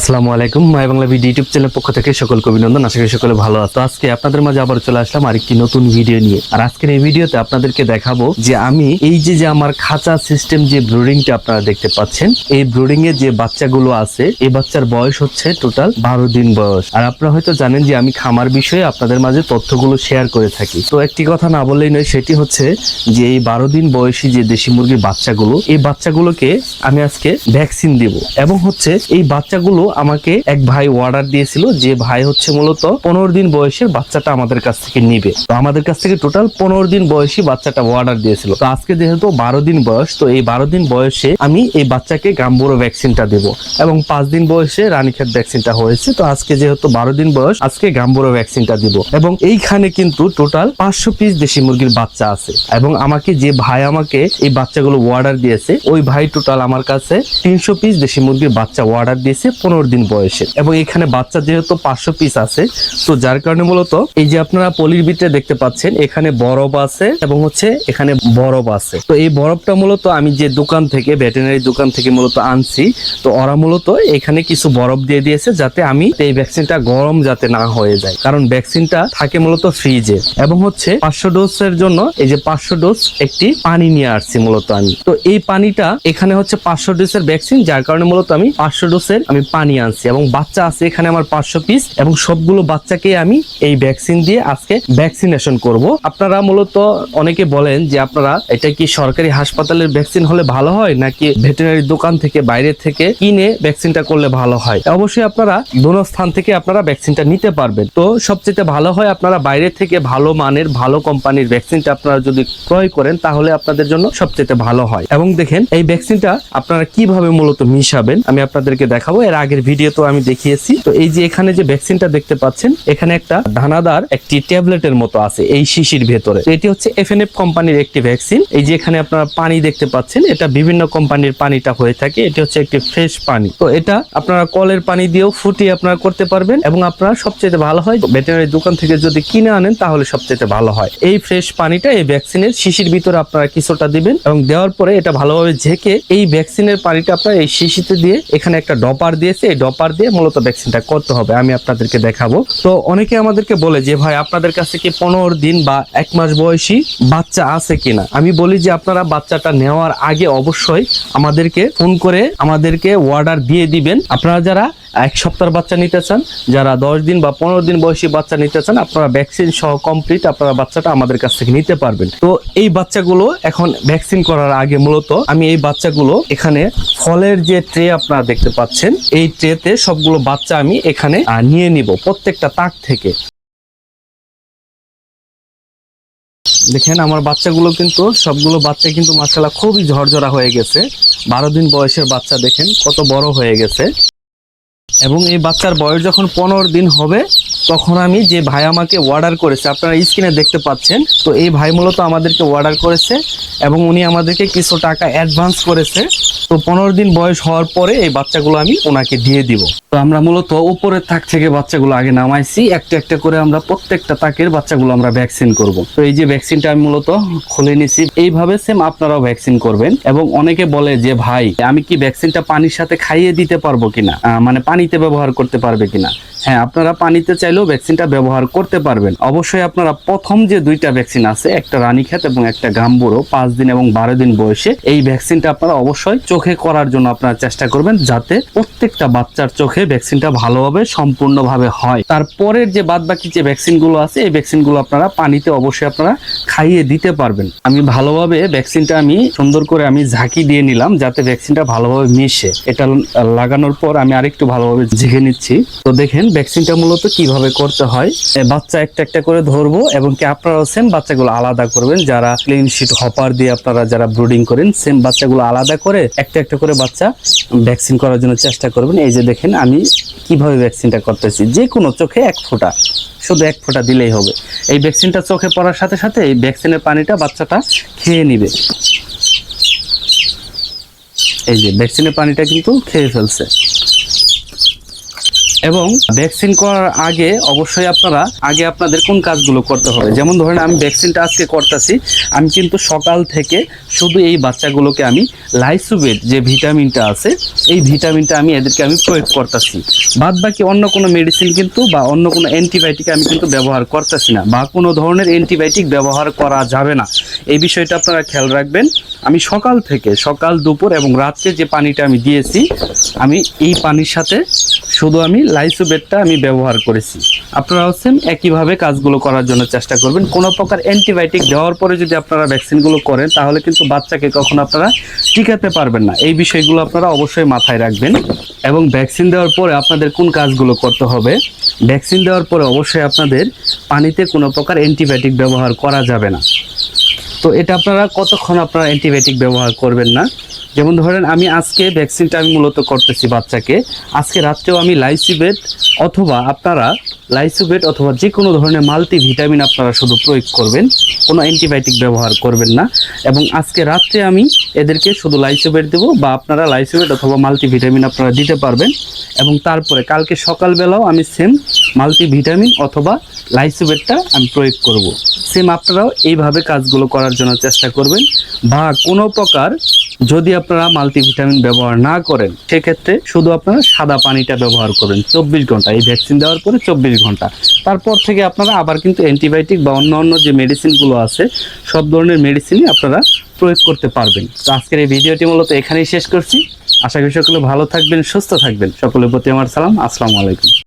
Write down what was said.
আসসালামু আলাইকুম, my Bangla video YouTube চ্যানেলের পক্ষ থেকে সকলকে অভিনন্দন। আশা করি সকলে ভালো আছো। আজকে আপনাদের মাঝে আবার চলে আসলাম আরেকটি নতুন ভিডিও নিয়ে। আর আজকের এই ভিডিওতে আপনাদেরকে দেখাবো যে আমি এই যে যে আমার খাঁচা সিস্টেম যে ব্রুডিংটা আপনারা দেখতে পাচ্ছেন, এই ব্রুডিং যে বাচ্চাগুলো আছে, এই বাচ্চার বয়স হচ্ছে টোটাল বারো দিন বয়স। আর আপনারা হয়তো জানেন যে আমি খামার বিষয়ে আপনাদের মাঝে তথ্যগুলো শেয়ার করে থাকি। তো একটি কথা না বললেই নয়, সেটি হচ্ছে যে এই বারো দিন বয়সী যে দেশি মুরগির বাচ্চাগুলো, এই বাচ্চাগুলোকে আমি আজকে ভ্যাকসিন দিব। এবং হচ্ছে এই বাচ্চাগুলো আমাকে এক ভাই অর্ডার দিয়েছিল যে ভাই হচ্ছে মূলত পনেরো দিন বয়সের বাচ্চাটা আমাদের কাছ থেকে নিবে। তো আমাদের কাছ থেকে টোটাল পনেরো দিন বয়সী বাচ্চাটা অর্ডার দিয়েছিল। তো আজকে যেহেতু বারো দিন বয়স, তো এই বারো দিন বয়সে আমি এই বাচ্চাকে গাম্বুরো ভ্যাকসিনটা দেব এবং পাঁচ দিন বয়সে রানীক্ষেত ভ্যাকসিনটা হয়েছে। তো আজকে যেহেতু বারো দিন বয়স, আজকে গাম্বুরো ভ্যাকসিনটা দিব এবং এইখানে কিন্তু টোটাল পাঁচশো পিস দেশি মুরগির বাচ্চা আছে এবং আমাকে যে ভাই আমাকে এই বাচ্চাগুলো অর্ডার দিয়েছে, ওই ভাই টোটাল আমার কাছে তিনশো পিস দেশি মুরগির বাচ্চা অর্ডার দিয়েছে, পনেরো দিন বয়সে। এবং এখানে বাচ্চা যেহেতু পাঁচশো পিস আছে, তো যার কারণে মূলত এই যে আপনারা পলির ভিতরে দেখতে পাচ্ছেন, এখানে বরফ আছে এবং হচ্ছে এখানে বরফ আছে। তো এই বরফটা মূলত আমি যে দোকান থেকে ভেটেনারি দোকান থেকে মূলত আনছি, তো ওরা মূলত এখানে কিছু বরফ দিয়ে দিয়েছে যাতে আমি এই ভ্যাকসিনটা গরম যাতে না হয়ে যায়। কারণ ভ্যাকসিনটা থাকে মূলত ফ্রিজে। এবং হচ্ছে পাঁচশো ডোজের জন্য এই যে পাঁচশো ডোজ একটি পানি নিয়ে আসছি মূলত আমি। তো এই পানিটা এখানে হচ্ছে পাঁচশো ডোজের ভ্যাকসিন, যার কারণে মূলত আমি পাঁচশো ডোজের আমি পানি আনছি এবং বাচ্চা আছে এখানে আমার পাঁচশো পিস এবং সবগুলো বাচ্চাকে আমি এই ভ্যাকসিন দিয়ে আজকে ভ্যাকসিনেশন করব। আপনারা মূলত অনেকে বলেন যে আপনারা, এটা কি সরকারি হাসপাতালের ভ্যাকসিন হলে ভালো হয় নাকি ভেটেরিনারি দোকান থেকে, বাইরে থেকে কিনে ভ্যাকসিনটা করলে ভালো হয়? অবশ্যই আপনারা দোনো স্থান থেকে আপনারা ভ্যাকসিনটা নিতে পারবেন। তো সবচেয়ে ভালো হয় আপনারা বাইরে থেকে ভালো মানের, ভালো কোম্পানির ভ্যাকসিনটা আপনারা যদি ক্রয় করেন, তাহলে আপনাদের জন্য সবচেয়ে ভালো হয়। এবং দেখেন, এই ভ্যাকসিনটা আপনারা কীভাবে মূলত মিশাবেন, আমি আপনাদেরকে দেখাবো। এর আগের ভিডিও তো আমি দেখিয়েছি। তো এই যে এখানে যে ভ্যাকসিনটা দেখতে পাচ্ছেন, এখানে একটা দানাদার একটি ট্যাবলেটের মতো আছে এই শিশির ভেতরে। এটি হচ্ছে এফএনএফ কোম্পানির একটি ভ্যাকসিন এই যে এখানে আপনারা পানি দেখতে পাচ্ছেন, এটা বিভিন্ন কোম্পানির পানিটা হয়ে থাকে। এটি হচ্ছে একটি ফ্রেশ পানি। তো এটা আপনারা কলের পানি দিয়েও ফুটিয়ে আপনারা করতে পারবেন এবং আপনারা সবচেয়ে ভালো হয় ভেটেরিনারি দোকান থেকে যদি কিনে আনেন, তাহলে সবচেয়ে ভালো হয়। এই ফ্রেশ পানিটা এই ভ্যাকসিনের শিশির ভিতরে আপনারা কিছুটা দিবেন এবং দেওয়ার পরে এটা ভালোভাবে ঝেঁকে এই ভ্যাকসিনের পানিটা আপনারা এই শিশিতে দিয়ে এখানে একটা ডপার দিয়েছে এই ডপার দিয়ে মূলত ভ্যাকসিনটা করতে হবে, আমি আপনাদেরকে দেখাবো। তো অনেকে আমাদেরকে বলে যে, ভাই, আপনাদের কাছে কি পনেরো দিন বা এক মাস বয়সী বাচ্চা আছে কিনা? আমি বলি যে, আপনারা বাচ্চাটা নেওয়ার আগে অবশ্যই আমাদেরকে ফোন করে আমাদেরকে অর্ডার দিয়ে দিবেন। আপনারা যারা এক সপ্তাহের বাচ্চা নিতে চান, যারা দশ দিন বা পনেরো দিন বয়সী বাচ্চা নিতে চান, আপনারা ভ্যাকসিন সহ কমপ্লিট আপনারা বাচ্চাটা আমাদের কাছ থেকে নিতে পারবেন। তো এই বাচ্চাগুলো এখন ভ্যাকসিন করার আগে মূলত আমি এই বাচ্চাগুলো এখানে ফলের যে ট্রে আপনারা দেখতে পাচ্ছেন, এই ট্রেতে সবগুলো বাচ্চা আমি এখানে নিয়ে নিব প্রত্যেকটা তাক থেকে। দেখেন, আমার বাচ্চাগুলো কিন্তু, সবগুলো বাচ্চা কিন্তু মাসাল্লাহ খুবই ঝরঝরা হয়ে গেছে। বারো দিন বয়সের বাচ্চা, দেখেন, কত বড় হয়ে গেছে। এবং এই বাচ্চার বয়স যখন পনেরো দিন হবে তখন আমি যে ভাই আমাকে অর্ডার করেছে, আপনারা স্ক্রিনে দেখতে পাচ্ছেন, তো এই ভাই মূলত আমাদেরকে অর্ডার করেছে এবং উনি আমাদেরকে কিছু টাকা অ্যাডভান্স করেছে। তো পনেরো দিন বয়স হওয়ার পরে এই বাচ্চাগুলো আমি ওনাকে দিয়ে দিব। তো আমরা মূলত উপরের তাক থেকে বাচ্চাগুলো আগে নামাইছি, একটা একটা করে আমরা প্রত্যেকটা তাকের বাচ্চাগুলো আমরা ভ্যাকসিন করব। তো এই যে ভ্যাকসিনটা আমি মূলত খুলে নিছি, এইভাবে সেম আপনারাও ভ্যাকসিন করবেন এবং অনেকে বলে যে, ভাই, আমি কি ভ্যাকসিনটা পানির সাথে খাইয়ে দিতে পারব কিনা? মানে পানিতে ব্যবহার করতে পারবে কিনা? হ্যাঁ আপনারা পানিতে চাইলেও ভ্যাকসিনটা ব্যবহার করতে পারবেন। অবশ্যই আপনারা প্রথম যে দুইটা ভ্যাকসিন আছে, একটা রানীক্ষেত এবং একটা গাম্বুরো পাঁচ দিন এবং বারো দিন বয়সে এই ভ্যাকসিনটা আপনারা অবশ্যই চোখে করার জন্য আপনারা চেষ্টা করবেন, যাতে প্রত্যেকটা বাচ্চার চোখে ভ্যাকসিনটা ভালোভাবে সম্পূর্ণভাবে হয়। তারপরের যে বাদ বাকি যে ভ্যাকসিনগুলো আছে, এই ভ্যাকসিনগুলো আপনারা পানিতে অবশ্যই আপনারা খাইয়ে দিতে পারবেন। আমি ভালোভাবে ভ্যাকসিনটা আমি সুন্দর করে আমি ঝাঁকি দিয়ে নিলাম, যাতে ভ্যাকসিনটা ভালোভাবে মিশে। এটা লাগানোর পর আমি আরেকটু ভালোভাবে ঝেঁকে নিচ্ছি। তো দেখেন ভ্যাকসিনটা মূলত কীভাবে করতে হয়? বাচ্চা একটা একটা করে ধরবো এবং কি আপনারাও সেম বাচ্চাগুলো আলাদা করবেন? যারা ক্লিন শিট হপার দিয়ে আপনারা যারা ব্রুডিং করেন সেম বাচ্চাগুলো আলাদা করে একটা একটা করে বাচ্চা ভ্যাকসিন করার জন্য চেষ্টা করবেন। এই যে দেখেন, আমি কীভাবে ভ্যাকসিনটা করতেছি? যে কোনো চোখে এক ফোঁটা, শুধু এক ফোঁটা দিলেই হবে। এই ভ্যাকসিনটা চোখে পড়ার সাথে সাথে এই ভ্যাকসিনের পানিটা বাচ্চাটা খেয়ে নিবে। এই যে ভ্যাকসিনের পানিটা কিন্তু খেয়ে ফেলছে। এবং ভ্যাকসিন করার আগে অবশ্যই আপনারা, আগে আপনাদের কোন কাজগুলো করতে হবে? যেমন ধরেন আমি ভ্যাকসিনটা আজকে করতেছি, আমি কিন্তু সকাল থেকে শুধু এই বাচ্চাগুলোকে আমি লাইসোবেট যে ভিটামিনটা আছে, এই ভিটামিনটা আমি এদেরকে আমি প্রয়োগ করতেছি। বাদ বাকি অন্য কোনো মেডিসিন কিন্তু বা অন্য কোনো অ্যান্টিবায়োটিক আমি কিন্তু ব্যবহার করতেছি না বা কোনো ধরনের অ্যান্টিবায়োটিক ব্যবহার করা যাবে না। এই বিষয়টা আপনারা খেয়াল রাখবেন। আমি সকাল থেকে, সকাল, দুপুর এবং রাত্রে যে পানিটা আমি দিয়েছি, আমি এই পানির সাথে শুধু আমি লাইসোবেটটা আমি ব্যবহার করেছি। আপনারা হচ্ছেন একইভাবে কাজগুলো করার জন্য চেষ্টা করবেন। কোনো প্রকার অ্যান্টিবায়োটিক দেওয়ার পরে যদি আপনারা ভ্যাকসিনগুলো করেন, তাহলে কিন্তু বাচ্চাকে কখনো আপনারা টিকাতে পারবেন না। এই বিষয়গুলো আপনারা অবশ্যই মাথায় রাখবেন এবং ভ্যাকসিন দেওয়ার পরে আপনাদের কোন কাজগুলো করতে হবে, ভ্যাকসিন দেওয়ার পরে অবশ্যই আপনাদের পানিতে কোনো প্রকার অ্যান্টিবায়োটিক ব্যবহার করা যাবে না। তো এটা আপনারা কতক্ষণ আপনারা অ্যান্টিবায়োটিক ব্যবহার করবেন না? যেমন ধরেন আমি আজকে ভ্যাকসিনটা আমি মূলত করতেছি বাচ্চাকে। আজকে রাত্রেও আমি লাইসিবেট অথবা আপনারা লাইসোবেট অথবা যে কোনো ধরনের মাল্টি ভিটামিন আপনারা শুধু প্রয়োগ করবেন, কোনো অ্যান্টিবায়োটিক ব্যবহার করবেন না। এবং আজকে রাত্রে আমি এদেরকে শুধু লাইসোবেট দেবো বা আপনারা লাইসোবেট অথবা মাল্টি ভিটামিন আপনারা দিতে পারবেন। এবং তারপরে কালকে সকালবেলাও আমি সেম মাল্টি ভিটামিন অথবা লাইসোবেটটা আমি প্রয়োগ করব। সেম আপনারাও এইভাবে কাজগুলো করার জন্য চেষ্টা করবেন। বা কোনো প্রকার যদি আপনারা মাল্টিভিটামিন ব্যবহার না করেন, সেক্ষেত্রে শুধু আপনারা সাদা পানিটা ব্যবহার করবেন। চব্বিশ ঘণ্টা। এই ভ্যাকসিন দেওয়ার পরে চব্বিশ ঘণ্টা। তারপর থেকে আপনারা আবার কিন্তু অ্যান্টিবায়োটিক বা অন্য অন্য যে মেডিসিনগুলো আছে, সব ধরনের মেডিসিনই আপনারা প্রয়োগ করতে পারবেন। তো আজকের এই ভিডিওটি মূলত এখানেই শেষ করছি। আশা করি সকলে ভালো থাকবেন, সুস্থ থাকবেন। সকলের প্রতি আমার সালাম। আসসালামু আলাইকুম।